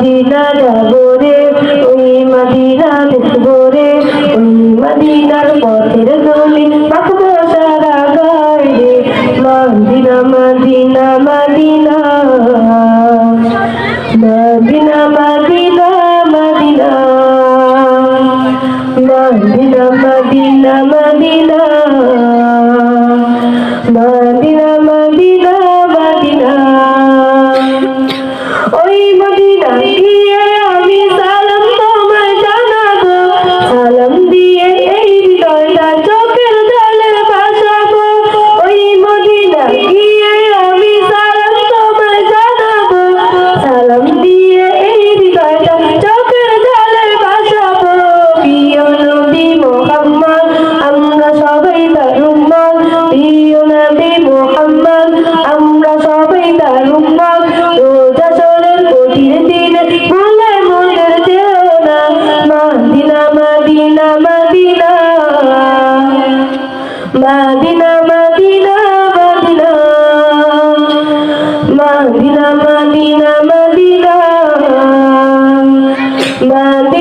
Medina যাব রে ওই মদিনা দেখব রে ওই মদিনার পথের দলি পাখবো সারা গায় রে Medina Medina Medina Medina Medina Medina Medina Medina Medina Medina ওই মদিনা গিয়ে মন্দিরা